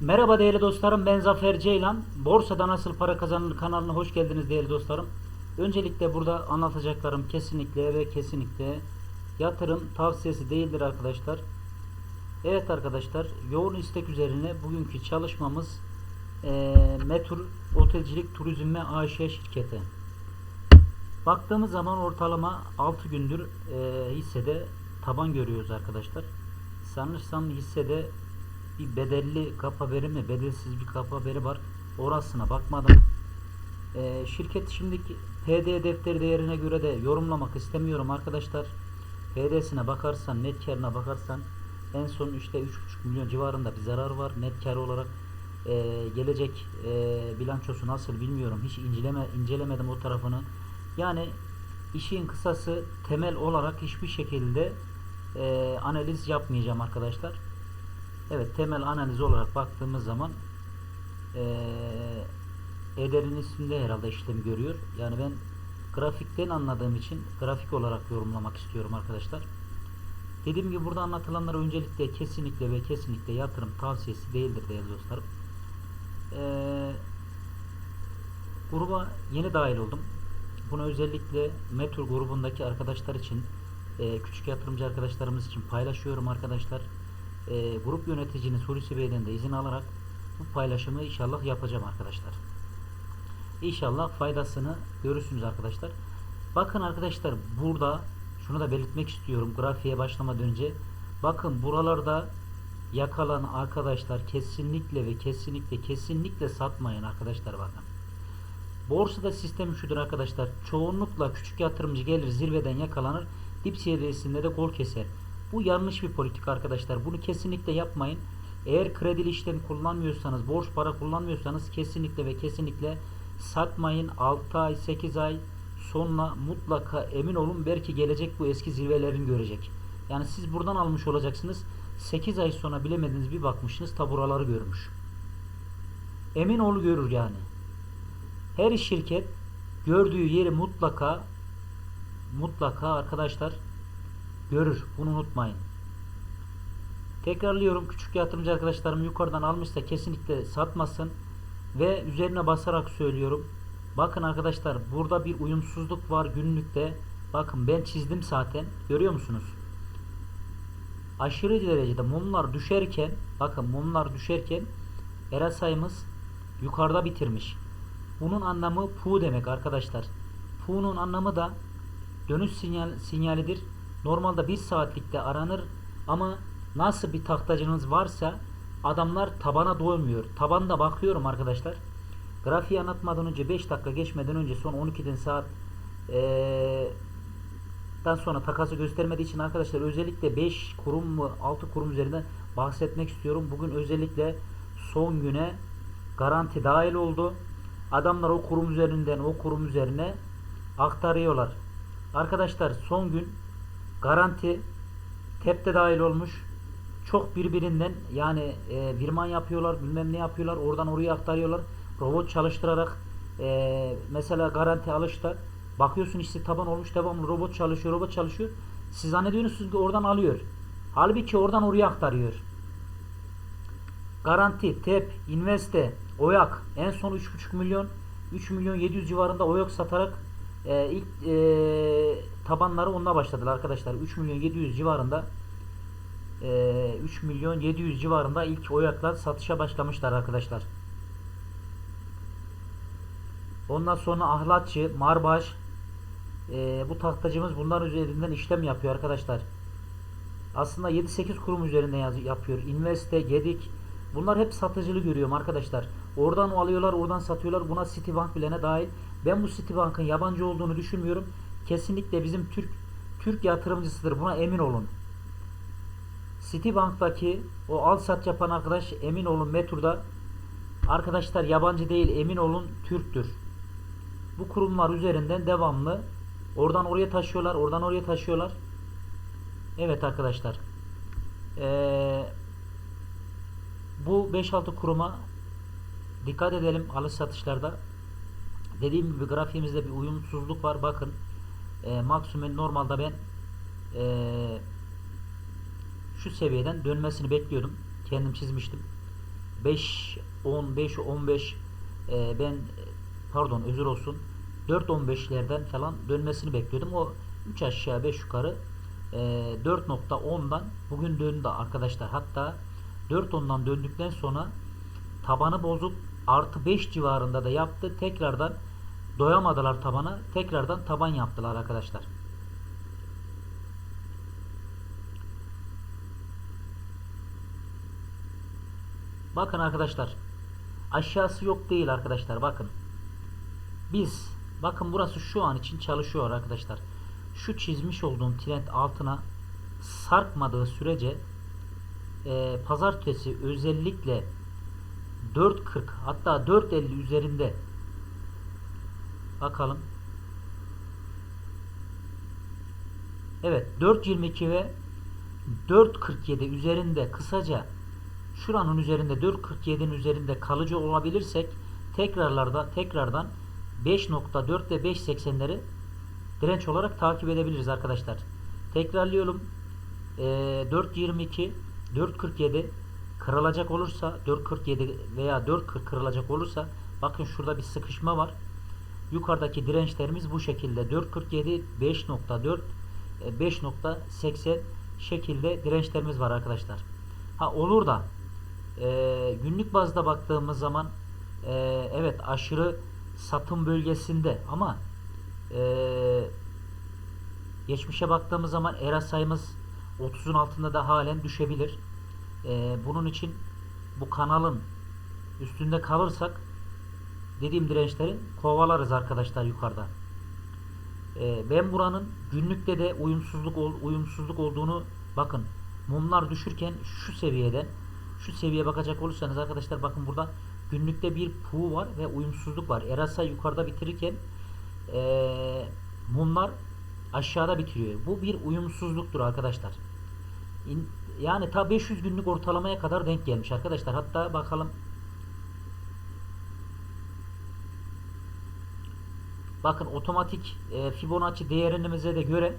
Merhaba değerli dostlarım ben Zafer Ceylan. Borsada Nasıl Para Kazanılır kanalına hoş geldiniz değerli dostlarım. Öncelikle burada anlatacaklarım kesinlikle ve kesinlikle yatırım tavsiyesi değildir arkadaşlar. Evet arkadaşlar yoğun istek üzerine bugünkü çalışmamız eee Metur Otelcilik Turizm ve AŞ şirketi. Baktığımız zaman ortalama 6 gündür eee, hissede taban görüyoruz arkadaşlar. Sanırsam hissede bir bedelli kap haberi mi bedelsiz bir kap haberi var. Orasına bakmadım. Eee, şirket şimdiki PD defteri değerine göre de yorumlamak istemiyorum arkadaşlar. PD'sine bakarsan net karına bakarsan en son işte 3,5 milyon civarında bir zarar var. Net kar olarak eee, gelecek eee, bilançosu nasıl bilmiyorum. Hiç inceleme incelemedim o tarafını. Yani işin kısası temel olarak hiçbir şekilde eee, analiz yapmayacağım arkadaşlar. Evet temel analiz olarak baktığımız zaman eee Eder'in isminde herhalde işlem görüyor. Yani ben grafikten anladığım için grafik olarak yorumlamak istiyorum arkadaşlar. Dediğim gibi burada anlatılanlar öncelikle kesinlikle ve kesinlikle yatırım tavsiyesi değildir değerli dostlarım. Eee gruba yeni dahil oldum. Bunu özellikle Metur grubundaki arkadaşlar için küçük yatırımcı arkadaşlarımız için paylaşıyorum arkadaşlar. Eee, grup yöneticinin Hulusi Bey'den de izin alarak bu paylaşımı inşallah yapacağım arkadaşlar. İnşallah faydasını görürsünüz arkadaşlar. Bakın arkadaşlar burada şunu da belirtmek istiyorum grafiğe başlamadan önce. Bakın buralarda yakalan arkadaşlar kesinlikle ve kesinlikle kesinlikle satmayın arkadaşlar bakın. Borsada sistem şudur arkadaşlar. Çoğunlukla küçük yatırımcı gelir zirveden yakalanır. Dip seviyesinde de gol keser. Bu yanlış bir politik arkadaşlar. Bunu kesinlikle yapmayın. Eğer kredili işlem kullanmıyorsanız, borç para kullanmıyorsanız kesinlikle ve kesinlikle satmayın. 6 ay, 8 ay sonra mutlaka emin olun belki gelecek bu eski zirvelerini görecek. Yani siz buradan almış olacaksınız. 8 ay sonra bilemediniz bir bakmışsınız taburaları görmüş. Emin ol görür yani. Her şirket gördüğü yeri mutlaka mutlaka arkadaşlar görür. Bunu unutmayın. Tekrarlıyorum küçük yatırımcı arkadaşlarım yukarıdan almışsa kesinlikle satmasın ve üzerine basarak söylüyorum. Bakın arkadaşlar burada bir uyumsuzluk var günlükte. Bakın ben çizdim zaten. Görüyor musunuz? Aşırı derecede mumlar düşerken bakın mumlar düşerken Erasay'ımız yukarıda bitirmiş. Bunun anlamı pu demek arkadaşlar. Pu'nun anlamı da dönüş sinyal, sinyalidir. Normalde bir saatlikte aranır ama nasıl bir tahtacınız varsa adamlar tabana doymuyor. Tabanda bakıyorum arkadaşlar. Grafiği anlatmadan önce 5 dakika geçmeden önce son 12'den saat eee dan sonra takası göstermediği için arkadaşlar özellikle 5 kurum mu 6 kurum üzerinden bahsetmek istiyorum. Bugün özellikle son güne garanti dahil oldu. Adamlar o kurum üzerinden o kurum üzerine aktarıyorlar. Arkadaşlar son gün garanti tepte dahil olmuş. Çok birbirinden yani e, virman yapıyorlar bilmem ne yapıyorlar oradan oraya aktarıyorlar. Robot çalıştırarak e, mesela garanti alışta bakıyorsun işte taban olmuş devamlı robot çalışıyor robot çalışıyor. Siz zannediyorsunuz ki oradan alıyor. Halbuki oradan oraya aktarıyor. Garanti, TEP, Investe, Oyak en son 3,5 milyon 3 milyon 700 civarında Oyak satarak e, ilk e, tabanları onunla başladılar arkadaşlar. 3 milyon 700 civarında e, 3 milyon 700 civarında ilk Oyaklar satışa başlamışlar arkadaşlar. Ondan sonra Ahlatçı, Marbaş e, bu tahtacımız bunlar üzerinden işlem yapıyor arkadaşlar. Aslında 7-8 kurum üzerinden yapıyor. Investe, Gedik bunlar hep satıcılı görüyorum arkadaşlar. Oradan alıyorlar, oradan satıyorlar. Buna Citibank bilene dahil. Ben bu Citibank'ın yabancı olduğunu düşünmüyorum. Kesinlikle bizim Türk Türk yatırımcısıdır. Buna emin olun. Citibank'taki o al sat yapan arkadaş emin olun Metur'da arkadaşlar yabancı değil emin olun Türktür. Bu kurumlar üzerinden devamlı oradan oraya taşıyorlar, oradan oraya taşıyorlar. Evet arkadaşlar. Ee, bu 5-6 kuruma dikkat edelim alış satışlarda. Dediğim gibi grafiğimizde bir uyumsuzluk var. Bakın e, maksimum normalde ben e, şu seviyeden dönmesini bekliyordum. Kendim çizmiştim. 5 10 5 15 e, ben pardon özür olsun 4 15'lerden falan dönmesini bekliyordum. O 3 aşağı 5 yukarı e, 4.10'dan bugün döndü arkadaşlar. Hatta 4.10'dan döndükten sonra tabanı bozup artı 5 civarında da yaptı. Tekrardan doyamadılar tabana. Tekrardan taban yaptılar arkadaşlar. Bakın arkadaşlar. Aşağısı yok değil arkadaşlar. Bakın. Biz bakın burası şu an için çalışıyor arkadaşlar. Şu çizmiş olduğum trend altına sarkmadığı sürece e, pazartesi özellikle 4.40 hatta 4.50 üzerinde bakalım. Evet 4.22 ve 4.47 üzerinde kısaca şuranın üzerinde 4.47'nin üzerinde kalıcı olabilirsek tekrarlarda tekrardan 5.4 ve 5.80'leri direnç olarak takip edebiliriz arkadaşlar. Tekrarlıyorum. Ee, 4.22 4.47 kırılacak olursa 4.47 veya 4.40 kırılacak olursa bakın şurada bir sıkışma var. Yukarıdaki dirençlerimiz bu şekilde 4.47 5.4 5.80 şekilde dirençlerimiz var arkadaşlar. Ha olur da e, günlük bazda baktığımız zaman e, evet aşırı satım bölgesinde ama e, geçmişe baktığımız zaman era sayımız 30'un altında da halen düşebilir. E, bunun için bu kanalın üstünde kalırsak dediğim dirençleri kovalarız arkadaşlar yukarıda. E, ben buranın günlükte de uyumsuzluk uyumsuzluk olduğunu bakın mumlar düşürken şu seviyeden şu seviyeye bakacak olursanız arkadaşlar bakın burada günlükte bir puğu var ve uyumsuzluk var. Erasa yukarıda bitirirken ee, mumlar aşağıda bitiriyor. Bu bir uyumsuzluktur arkadaşlar. Yani ta 500 günlük ortalamaya kadar denk gelmiş arkadaşlar. Hatta bakalım Bakın otomatik e, Fibonacci değerimize de göre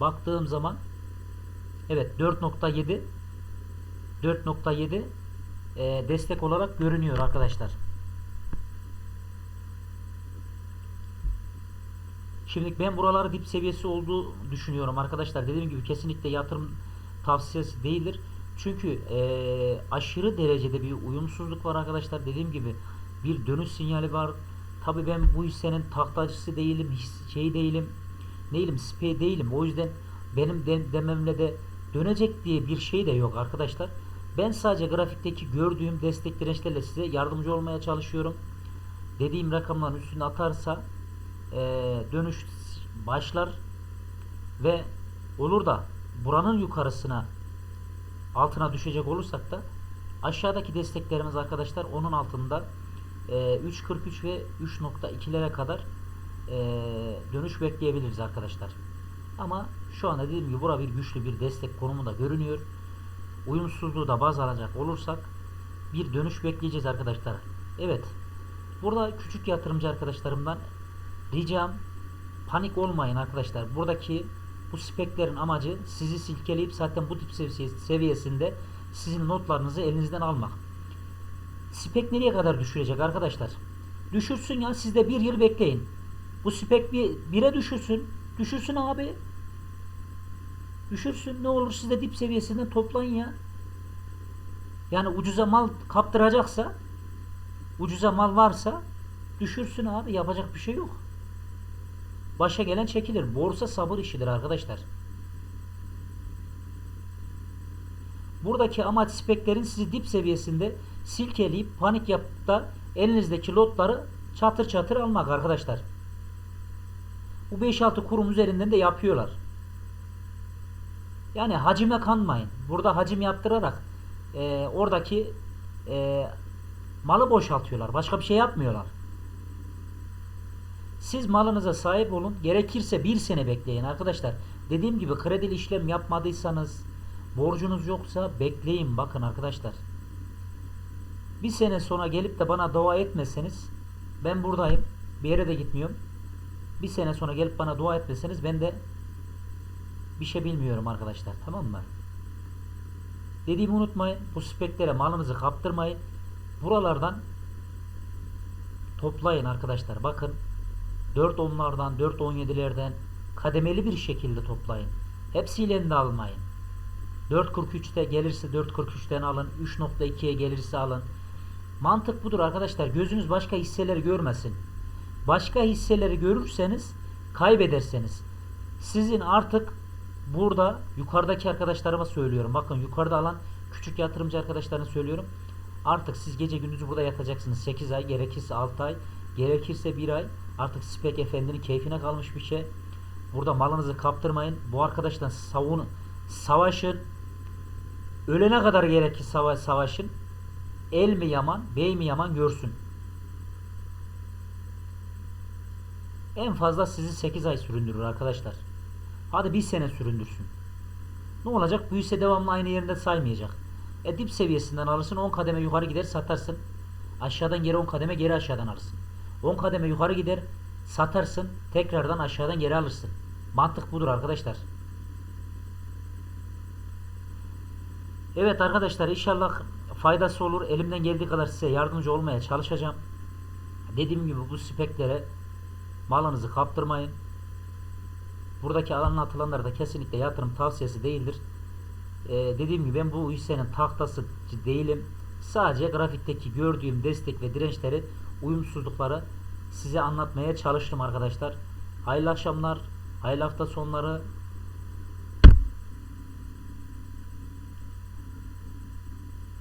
baktığım zaman evet 4.7 4.7 e, destek olarak görünüyor arkadaşlar. Şimdi ben buraları dip seviyesi olduğu düşünüyorum arkadaşlar. Dediğim gibi kesinlikle yatırım tavsiyesi değildir. Çünkü e, aşırı derecede bir uyumsuzluk var arkadaşlar. Dediğim gibi bir dönüş sinyali var. Tabi ben bu hissenin tahtacısı değilim, şey değilim, neyim, spe değilim. O yüzden benim de, dememle de dönecek diye bir şey de yok arkadaşlar. Ben sadece grafikteki gördüğüm destek dirençlerle size yardımcı olmaya çalışıyorum. Dediğim rakamların üstüne atarsa e, dönüş başlar ve olur da buranın yukarısına altına düşecek olursak da aşağıdaki desteklerimiz arkadaşlar onun altında e, 3.43 ve 3.2'lere kadar e, dönüş bekleyebiliriz arkadaşlar. Ama şu anda dediğim gibi bura bir güçlü bir destek konumunda görünüyor uyumsuzluğu da baz alacak olursak bir dönüş bekleyeceğiz arkadaşlar. Evet. Burada küçük yatırımcı arkadaşlarımdan ricam panik olmayın arkadaşlar. Buradaki bu speklerin amacı sizi silkeleyip zaten bu tip seviyesinde sizin notlarınızı elinizden almak. Spek nereye kadar düşürecek arkadaşlar? Düşürsün ya siz de bir yıl bekleyin. Bu spek bir bire düşürsün. Düşürsün abi. Düşürsün ne olur siz de dip seviyesinden toplayın ya. Yani ucuza mal kaptıracaksa ucuza mal varsa düşürsün abi yapacak bir şey yok. Başa gelen çekilir. Borsa sabır işidir arkadaşlar. Buradaki amaç speklerin sizi dip seviyesinde silkeleyip panik yapıp da elinizdeki lotları çatır çatır almak arkadaşlar. Bu 5-6 kurum üzerinden de yapıyorlar. Yani hacime kanmayın. Burada hacim yaptırarak e, oradaki e, malı boşaltıyorlar. Başka bir şey yapmıyorlar. Siz malınıza sahip olun. Gerekirse bir sene bekleyin arkadaşlar. Dediğim gibi kredili işlem yapmadıysanız borcunuz yoksa bekleyin. Bakın arkadaşlar. Bir sene sonra gelip de bana dua etmeseniz ben buradayım. Bir yere de gitmiyorum. Bir sene sonra gelip bana dua etmeseniz ben de bir şey bilmiyorum arkadaşlar. Tamam mı? Dediğimi unutmayın. Bu speklere malınızı kaptırmayın. Buralardan toplayın arkadaşlar. Bakın 4 onlardan 4 17'lerden kademeli bir şekilde toplayın. Hepsiyle de almayın. 4.43'te gelirse 4.43'ten alın. 3.2'ye gelirse alın. Mantık budur arkadaşlar. Gözünüz başka hisseleri görmesin. Başka hisseleri görürseniz kaybederseniz sizin artık burada yukarıdaki arkadaşlarıma söylüyorum. Bakın yukarıda alan küçük yatırımcı arkadaşlarına söylüyorum. Artık siz gece gündüz burada yatacaksınız. 8 ay gerekirse 6 ay gerekirse 1 ay. Artık Spek Efendi'nin keyfine kalmış bir şey. Burada malınızı kaptırmayın. Bu arkadaştan savunun. Savaşın. Ölene kadar gerekir savaş savaşın. El mi yaman, bey mi yaman görsün. En fazla sizi 8 ay süründürür arkadaşlar. Hadi bir sene süründürsün. Ne olacak? Bu hisse devamlı aynı yerinde saymayacak. E dip seviyesinden alırsın 10 kademe yukarı gider satarsın. Aşağıdan geri 10 kademe geri aşağıdan alırsın. 10 kademe yukarı gider satarsın. Tekrardan aşağıdan geri alırsın. Mantık budur arkadaşlar. Evet arkadaşlar inşallah faydası olur. Elimden geldiği kadar size yardımcı olmaya çalışacağım. Dediğim gibi bu speklere malınızı kaptırmayın. Buradaki anlatılanlar da kesinlikle yatırım tavsiyesi değildir. Ee, dediğim gibi ben bu hissenin tahtası değilim. Sadece grafikteki gördüğüm destek ve dirençleri, uyumsuzlukları size anlatmaya çalıştım arkadaşlar. Hayırlı akşamlar, hayırlı hafta sonları.